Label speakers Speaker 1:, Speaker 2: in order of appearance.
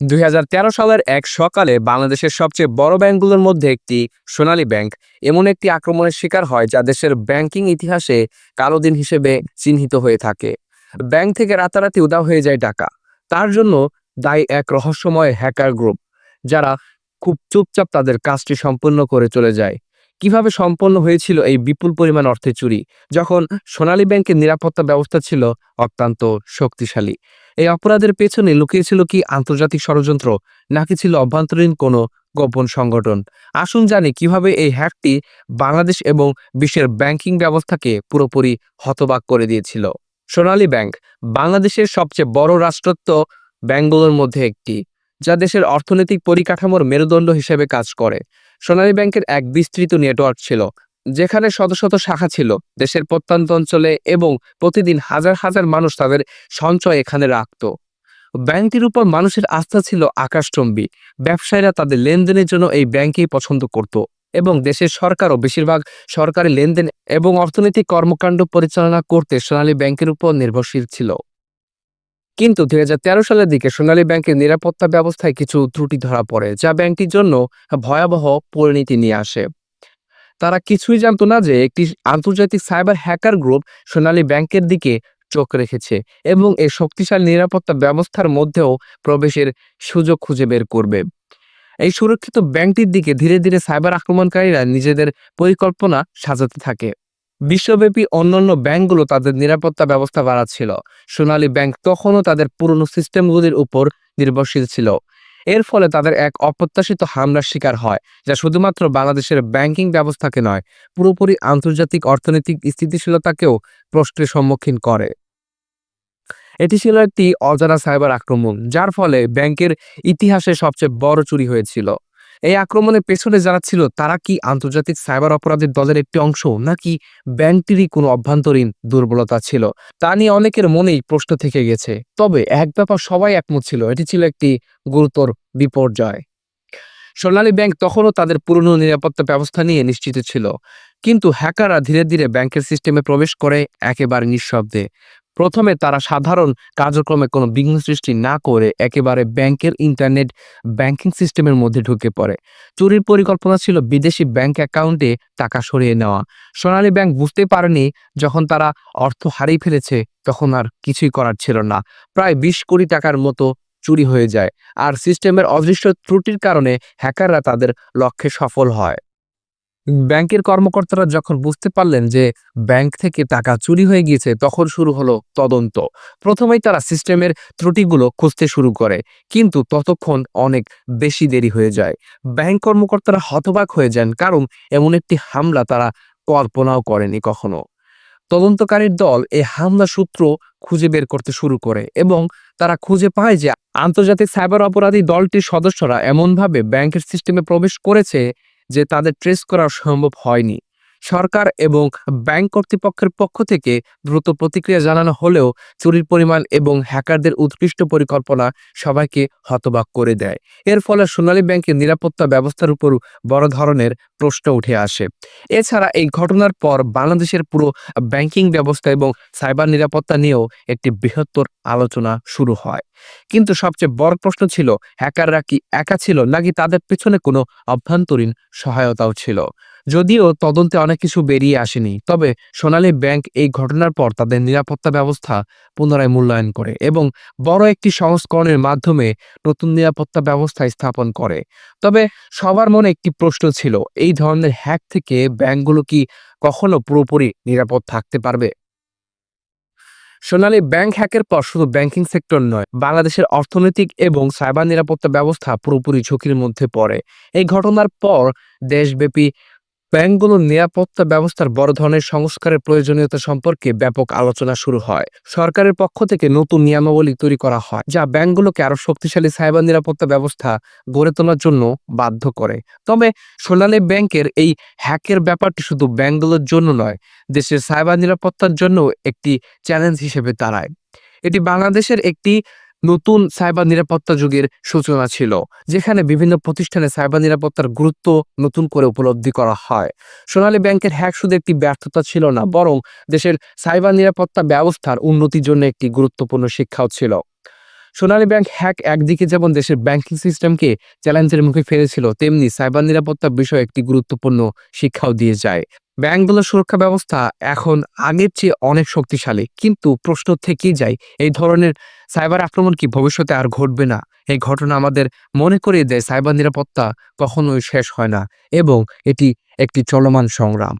Speaker 1: দুই হাজার তেরো সালের এক সকালে বাংলাদেশের সবচেয়ে বড় ব্যাংকগুলোর মধ্যে একটি সোনালী ব্যাংক। এমন একটি আক্রমণের শিকার হয় যা দেশের ব্যাংকিং ইতিহাসে কালো দিন হিসেবে চিহ্নিত হয়ে থাকে। ব্যাংক থেকে রাতারাতি উদাও হয়ে যায় টাকা। তার জন্য দায়ী এক রহস্যময় হ্যাকার গ্রুপ, যারা খুব চুপচাপ তাদের কাজটি সম্পূর্ণ করে চলে যায়। কীভাবে সম্পন্ন হয়েছিল এই বিপুল পরিমাণ অর্থে চুরি? যখন সোনালী ব্যাংকের নিরাপত্তা ব্যবস্থা ছিল অত্যন্ত শক্তিশালী। এই অপরাধের পেছনে লুকিয়েছিল কি আন্তর্জাতিক ষড়যন্ত্র, নাকি ছিল অভ্যন্তরীণ কোনো গোপন সংগঠন? আসুন জানি কীভাবে এই হ্যাকটি বাংলাদেশ এবং বিশ্বের ব্যাংকিং ব্যবস্থাকে পুরোপুরি হতবাক করে দিয়েছিল। সোনালী ব্যাংক, বাংলাদেশের সবচেয়ে বড় রাষ্ট্রত্ব ব্যাংকগুলোর মধ্যে একটি, যা দেশের অর্থনৈতিক পরিকাঠামোর মেরুদণ্ড হিসেবে কাজ করে। সোনালী ব্যাংকের এক বিস্তৃত নেটওয়ার্ক ছিল যেখানে শত শত শাখা ছিল, দেশের প্রত্যন্ত অঞ্চলে এবং প্রতিদিন হাজার হাজার মানুষ তাদের সঞ্চয় এখানে রাখত। ব্যাংকটির উপর মানুষের আস্থা ছিল আকাশচম্বী। ব্যবসায়ীরা তাদের লেনদেনের জন্য এই ব্যাংকেই পছন্দ করত এবং দেশের সরকারও বেশিরভাগ সরকারি লেনদেন এবং অর্থনৈতিক কর্মকাণ্ড পরিচালনা করতে সোনালী ব্যাংকের উপর নির্ভরশীল ছিল। কিন্তু দুই হাজার তেরো সালের দিকে সোনালী ব্যাংকের নিরাপত্তা ব্যবস্থায় কিছু ত্রুটি ধরা পড়ে, যা ব্যাংকটির জন্য ভয়াবহ পরিণতি নিয়ে আসে। তারা কিছুই জানতো না যে একটি আন্তর্জাতিক সাইবার হ্যাকার গ্রুপ সোনালী ব্যাংকের দিকে চোখ রেখেছে এবং এই শক্তিশালী নিরাপত্তা ব্যবস্থার মধ্যেও প্রবেশের সুযোগ খুঁজে বের করবে। এই সুরক্ষিত ব্যাংকটির দিকে ধীরে ধীরে সাইবার আক্রমণকারীরা নিজেদের পরিকল্পনা সাজাতে থাকে। বিশ্বব্যাপী অন্যান্য ব্যাংকগুলো তাদের নিরাপত্তা ব্যবস্থা বাড়াচ্ছিল। সোনালী ব্যাংক তখনও তাদের পুরনো সিস্টেমগুলির উপর নির্ভরশীল ছিল। এর ফলে তাদের এক অপ্রত্যাশিত হামলার শিকার হয়, যা শুধুমাত্র বাংলাদেশের ব্যাংকিং ব্যবস্থাকে নয়, পুরোপুরি আন্তর্জাতিক অর্থনৈতিক স্থিতিশীলতাকেও প্রশ্নের সম্মুখীন করে। এটি ছিল একটি অজানা সাইবার আক্রমণ, যার ফলে ব্যাংকের ইতিহাসে সবচেয়ে বড় চুরি হয়েছিল। এই আক্রমণের পেছনে যারা ছিল, তারা কি আন্তর্জাতিক সাইবার অপরাধের দলের একটি অংশ, নাকি ব্যাংকটিরই কোনো অভ্যন্তরীণ দুর্বলতা ছিল? তা নিয়ে অনেকের মনেই প্রশ্ন থেকে গেছে। তবে এক ব্যাপার সবাই একমত ছিল, এটি ছিল একটি গুরুতর বিপর্যয়। সোনালী ব্যাংক তখনও তাদের পুরনো নিরাপত্তা ব্যবস্থা নিয়ে নিশ্চিত ছিল। কিন্তু হ্যাকাররা ধীরে ধীরে ব্যাংকের সিস্টেমে প্রবেশ করে একেবারে নিঃশব্দে। প্রথমে তারা সাধারণ কার্যক্রমে কোনো বিঘ্ন সৃষ্টি না করে একেবারে ব্যাংকের ইন্টারনেট ব্যাংকিং সিস্টেমের মধ্যে ঢুকে পড়ে। চুরির পরিকল্পনা ছিল বিদেশি ব্যাংক অ্যাকাউন্টে টাকা সরিয়ে নেওয়া। সোনালী ব্যাংক বুঝতে পারেনি, যখন তারা অর্থ হারিয়ে ফেলেছে, তখন আর কিছুই করার ছিল না। প্রায় বিশ কোটি টাকার মতো চুরি হয়ে যায়, আর সিস্টেমের অদৃশ্য ত্রুটির কারণে হ্যাকাররা তাদের লক্ষ্যে সফল হয়। ব্যাংকের কর্মকর্তারা যখন বুঝতে পারলেন যে ব্যাংক থেকে টাকা চুরি হয়ে গিয়েছে, তখন শুরু হলো তদন্ত। প্রথমেই তারা সিস্টেমের ত্রুটিগুলো খুঁজতে শুরু করে, কিন্তু ততক্ষণ অনেক বেশি দেরি হয়ে যায়। ব্যাংক কর্মকর্তারা হতবাক হয়ে যান, কারণ এমন একটি হামলা তারা কল্পনাও করেনি কখনো। তদন্তকারীর দল এই হামলা সূত্র খুঁজে বের করতে শুরু করে এবং তারা খুঁজে পায় যে আন্তর্জাতিক সাইবার অপরাধী দলটির সদস্যরা এমনভাবে ব্যাংকের সিস্টেমে প্রবেশ করেছে যে তাদের ট্রেস করা সম্ভব হয়নি। সরকার এবং ব্যাংক কর্তৃপক্ষের পক্ষ থেকে দ্রুত প্রতিক্রিয়া জানানো হলেও চুরির পরিমাণ এবং হ্যাকারদের উৎকৃষ্ট পরিকল্পনা সবাইকে হতবাক করে দেয়। এর ফলে সোনালী ব্যাংকের নিরাপত্তা ব্যবস্থার উপর বড় ধরনের প্রশ্ন উঠে আসে। এছাড়া এই ঘটনার পর বাংলাদেশের পুরো ব্যাংকিং ব্যবস্থা এবং সাইবার নিরাপত্তা নিয়েও একটি বৃহত্তর আলোচনা শুরু হয়। কিন্তু সবচেয়ে বড় প্রশ্ন ছিল, হ্যাকাররা কি একা ছিল নাকি তাদের পেছনে কোনো অভ্যন্তরীণ সহায়তাও ছিল? যদিও তদন্তে অনেক কিছু বেরিয়ে আসেনি, তবে সোনালী ব্যাংক এই ঘটনার পর তাদের নিরাপত্তা ব্যবস্থা পুনরায় মূল্যায়ন করে এবং বড় একটি সংস্করণের মাধ্যমে নতুন নিরাপত্তা ব্যবস্থা স্থাপন করে। তবে সবার মনে একটি প্রশ্ন ছিল, এই ধরনের হ্যাক থেকে ব্যাংকগুলো কি কখনো পুরোপুরি নিরাপদ থাকতে পারবে? সোনালী ব্যাংক হ্যাকের পর শুধু ব্যাংকিং সেক্টর নয়, বাংলাদেশের অর্থনৈতিক এবং সাইবার নিরাপত্তা ব্যবস্থা পুরোপুরি ঝুঁকির মধ্যে পড়ে। এই ঘটনার পর দেশব্যাপী ব্যাংকগুলোর নিরাপত্তা ব্যবস্থার বড় ধরনের সংস্কারের প্রয়োজনীয়তা সম্পর্কে ব্যাপক আলোচনা শুরু হয়। সরকারের পক্ষ থেকে নতুন নিয়মাবলী তৈরি করা হয়, যা ব্যাংকগুলোকে আরও শক্তিশালী সাইবার নিরাপত্তা ব্যবস্থা গড়ে তোলার জন্য বাধ্য করে। তবে সোনালী ব্যাংকের এই হ্যাকের ব্যাপারটি শুধু ব্যাংকগুলোর জন্য নয়, দেশের সাইবার নিরাপত্তার জন্য একটি চ্যালেঞ্জ হিসেবে দাঁড়ায়। এটি বাংলাদেশের একটি নতুন সাইবার নিরাপত্তা যুগের সূচনা ছিল, যেখানে বিভিন্ন প্রতিষ্ঠানে সাইবার নিরাপত্তার গুরুত্ব নতুন করে উপলব্ধি করা হয়। সোনালী ব্যাংকের হ্যাক শুধু একটি ব্যর্থতা ছিল না, বরং দেশের সাইবার নিরাপত্তা ব্যবস্থার উন্নতির জন্য একটি গুরুত্বপূর্ণ শিক্ষাও ছিল। সোনালী ব্যাংক হ্যাক একদিকে যেমন দেশের ব্যাংকিং সিস্টেমকে চ্যালেঞ্জের মুখে ফেলেছিল, তেমনি সাইবার নিরাপত্তা বিষয়ে একটি গুরুত্বপূর্ণ শিক্ষাও দিয়ে যায়। ব্যাংকগুলোর সুরক্ষা ব্যবস্থা এখন আগের চেয়ে অনেক শক্তিশালী। কিন্তু প্রশ্ন থেকেই যায়, এই ধরনের সাইবার আক্রমণ কি ভবিষ্যতে আর ঘটবে না? এই ঘটনা আমাদের মনে করিয়ে দেয়, সাইবার নিরাপত্তা কখনোই শেষ হয় না এবং এটি একটি চলমান সংগ্রাম।